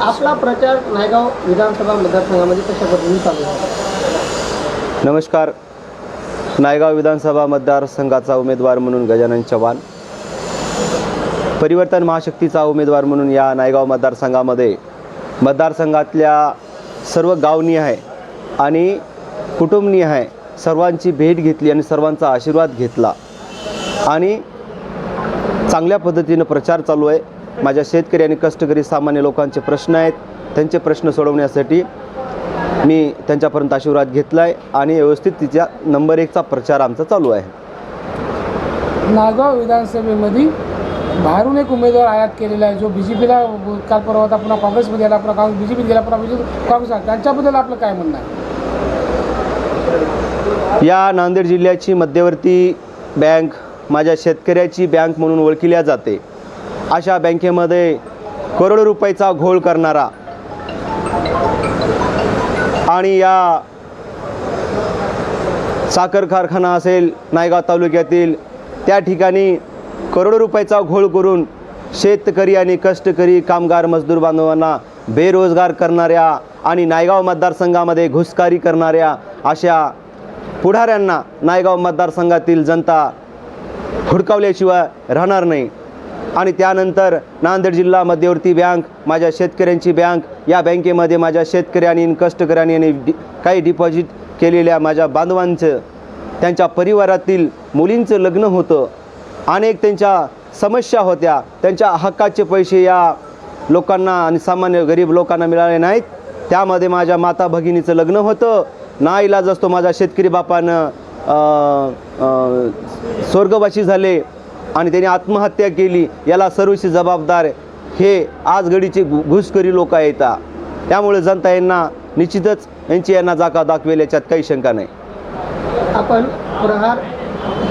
आपला प्रचार नायगाव विधानसभा मतदारसंघामध्ये कशा पद्धतीने चालू आहे? नमस्कार. नायगाव विधानसभा मतदारसंघाचा उमेदवार म्हणून गजानन चव्हाण. परिवर्तन महाशक्तीचा उमेदवार म्हणून या नायगाव मतदारसंघामध्ये मतदारसंघातल्या सर्व गावनिहाय आणि कुटुंबनिहाय सर्वांची भेट घेतली आणि सर्वांचा आशीर्वाद घेतला. आणि चांगल्या पद्धतीनं प्रचार चालू आहे. माझ्या शेतकरी आणि कष्टकरी सामान्य लोकांचे प्रश्न आहेत. त्यांचे प्रश्न सोडवण्यासाठी मी त्यांच्यापर्यंत आशीर्वाद घेतला आहे आणि व्यवस्थित तिच्या नंबर एकचा प्रचार आमचा चालू आहे. नागाव विधानसभेमध्ये बाहेरून एक उमेदवार आयात केलेला आहे जो बी जे पीला काल परवा होता पुन्हा काँग्रेसमध्ये आला पुन्हा काँग्रेस बी जे पीत गेला पुन्हा BJP काँग्रेस आला. त्यांच्याबद्दल आपलं काय म्हणणं आहे? या नांदेड जिल्ह्याची मध्यवर्ती बँक माझ्या शेतकऱ्याची बँक म्हणून ओळखल्या जाते. अशा बँकेमध्ये करोडो रुपयाचा घोळ करणारा आणि या साखर कारखाना असेल नायगाव तालुक्यातील त्या ठिकाणी करोडो रुपयाचा घोळ करून शेतकरी आणि कष्टकरी कामगार मजदूर बांधवांना बेरोजगार करणाऱ्या आणि नायगाव मतदारसंघामध्ये घुसखारी करणाऱ्या अशा पुढाऱ्यांना नायगाव मतदारसंघातील जनता हुडकावल्याशिवाय राहणार नाही. आणि त्यानंतर नांदेड जिल्हा मध्यवर्ती बँक माझ्या शेतकऱ्यांची बँक या बँकेमध्ये माझ्या शेतकऱ्यांनी आणि कष्टकऱ्यांनी आणि डि काही डिपॉझिट केलेल्या माझ्या बांधवांचं त्यांच्या परिवारातील मुलींचं लग्न होतं. अनेक त्यांच्या समस्या होत्या. त्यांच्या हक्काचे पैसे या लोकांना आणि सामान्य गरीब लोकांना मिळाले नाहीत. त्यामध्ये माझ्या माता भगिनीचं लग्न होतं. ना इलाज असतो माझ्या शेतकरी बापानं स्वर्गवासी झाले. आणि त्यांनी आत्महत्या केली याला सर्वशी जबाबदार हे आज घडीचे घु घुसखोरी लोक आहेत. त्यामुळे जनता यांना निश्चितच यांची यांना जागा दाखवेल याच्यात काही शंका नाही. आपण प्रहार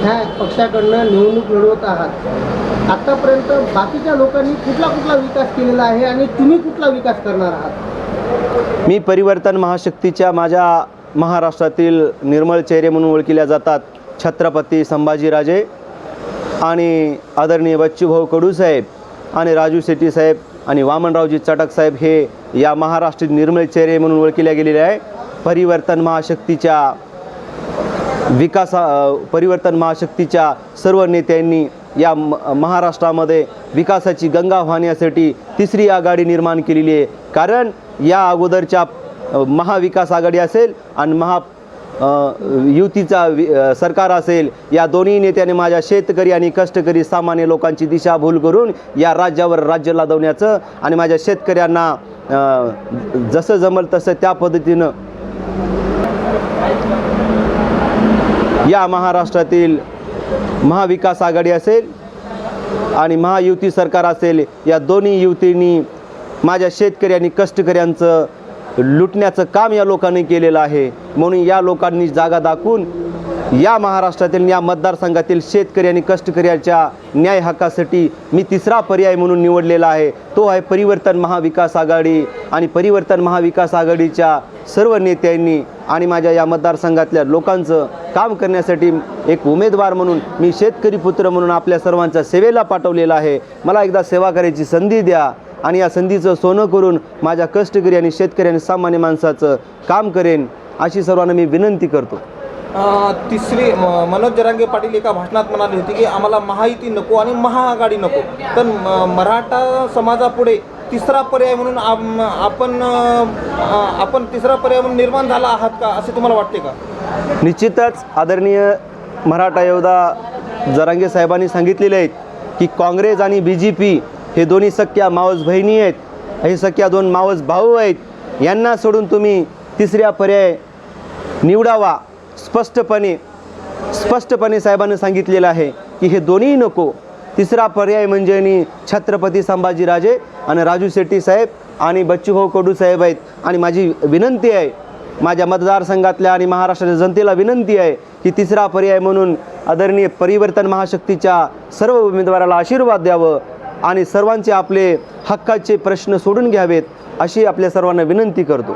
ह्या पक्षाकडनं निवडणूक लढवत आहात. आतापर्यंत बाकीच्या लोकांनी कुठला कुठला विकास केलेला आहे आणि तुम्ही कुठला विकास करणार आहात? मी परिवर्तन महाशक्तीच्या माझ्या महाराष्ट्रातील निर्मळ चेहरे म्हणून ओळखल्या जातात छत्रपती संभाजीराजे आणि आदरणीय बच्चूभाऊ कडू साहेब आणि राजू शेट्टी साहेब आणि वामनरावजी चटक साहेब हे या महाराष्ट्र निर्मळ चेहरे म्हणून ओळखल्या गेलेले आहे. परिवर्तन महाशक्तीच्या विकासा परिवर्तन महाशक्तीच्या सर्व नेत्यांनी या म महाराष्ट्रामध्ये विकासाची गंगा वाहण्यासाठी तिसरी आघाडी निर्माण केलेली आहे. कारण या अगोदरच्या महाविकास आघाडी असेल आणि महा युतीचा सरकार असेल या दोन्ही नेत्याने माझ्या शेतकरी आणि कष्टकरी सामान्य लोकांची दिशाभूल करून या राज्यावर राज्य लादवण्याचं आणि माझ्या शेतकऱ्यांना जसं जमल तसं त्या पद्धतीनं या महाराष्ट्रातील महाविकास आघाडी असेल आणि महायुती सरकार असेल या दोन्ही युतींनी माझ्या शेतकरी आणि कष्टकऱ्यांचं लुटण्याचं काम या लोकांनी केलेलं आहे. म्हणून या लोकांनी जागा दाखवून या महाराष्ट्रातील या मतदारसंघातील शेतकरी आणि कष्टकऱ्याच्या न्याय हक्कासाठी मी तिसरा पर्याय म्हणून निवडलेला आहे. तो आहे परिवर्तन महाविकास आघाडी आणि परिवर्तन महाविकास आघाडीच्या सर्व नेत्यांनी आणि माझ्या या मतदारसंघातल्या लोकांचं काम करण्यासाठी एक उमेदवार म्हणून मी शेतकरी पुत्र म्हणून आपल्या सर्वांच्या सेवेला पाठवलेला आहे. मला एकदा सेवा करायची संधी द्या. आणि या संधीचं सोनं करून माझ्या कष्टकरी आणि शेतकरी आणि सामान्य माणसाचं काम करेन अशी सर्वांना मी विनंती करतो. तिसरी म- मनोज जरांगे पाटील एका भाषणात म्हणाले होते की आम्हाला महायुती नको आणि महाआघाडी नको. तर म- मराठा समाजापुढे तिसरा पर्याय म्हणून आपण आपण तिसरा पर्याय म्हणून निर्माण झाला आहात का असे तुम्हाला वाटते का? निश्चितच आदरणीय मराठा योद्धा जरांगे साहेबांनी सांगितलेले आहेत की काँग्रेस आणि बी जे पी हे दोन्ही सख्या मावस बहिणी आहेत हे सख्या दोन मावस भाऊ आहेत यांना सोडून तुम्ही तिसऱ्या पर्याय निवडावा स्पष्टपणे स्पष्टपणे साहेबांनी सांगितलेलं आहे की हे दोन्ही नको. तिसरा पर्याय म्हणजे नि छत्रपती संभाजीराजे आणि राजू शेट्टी साहेब आणि बच्चूभाऊ कडू साहेब आहेत. आणि माझी विनंती आहे माझ्या मतदारसंघातल्या आणि महाराष्ट्राच्या जनतेला विनंती आहे की तिसरा पर्याय म्हणून आदरणीय परिवर्तन महाशक्तीच्या सर्व उमेदवाराला आशीर्वाद द्यावं. आणि सर्वांचे आपले हक्काचे प्रश्न सोडून घ्यावेत अशी आपल्या सर्वांना विनंती करतो.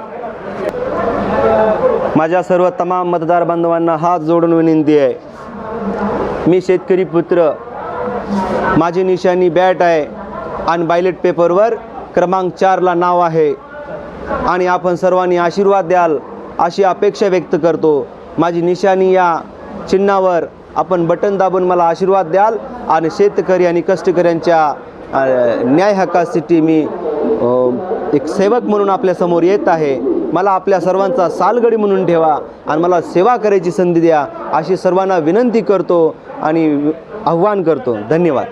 माझ्या सर्व तमाम मतदार बांधवांना हात जोडून विनंती आहे. मी शेतकरी पुत्र माझी निशाणी बॅट आहे आणि बायलेट पेपरवर क्रमांक चारला नाव आहे. आणि आपण सर्वांनी आशीर्वाद द्याल अशी अपेक्षा व्यक्त करतो. माझी निशाणी या चिन्हावर आपण बटन दाबून मला आशीर्वाद द्याल आणि शेतकरी आणि कष्टकऱ्यांच्या न्याय हक्कासाठी मी एक सेवक म्हणून आपल्यासमोर येत आहे. मला आपल्या सर्वांचा सालगडी म्हणून ठेवा आणि मला सेवा करायची संधी द्या अशी सर्वांना विनंती करतो आणि आव्हान करतो. धन्यवाद.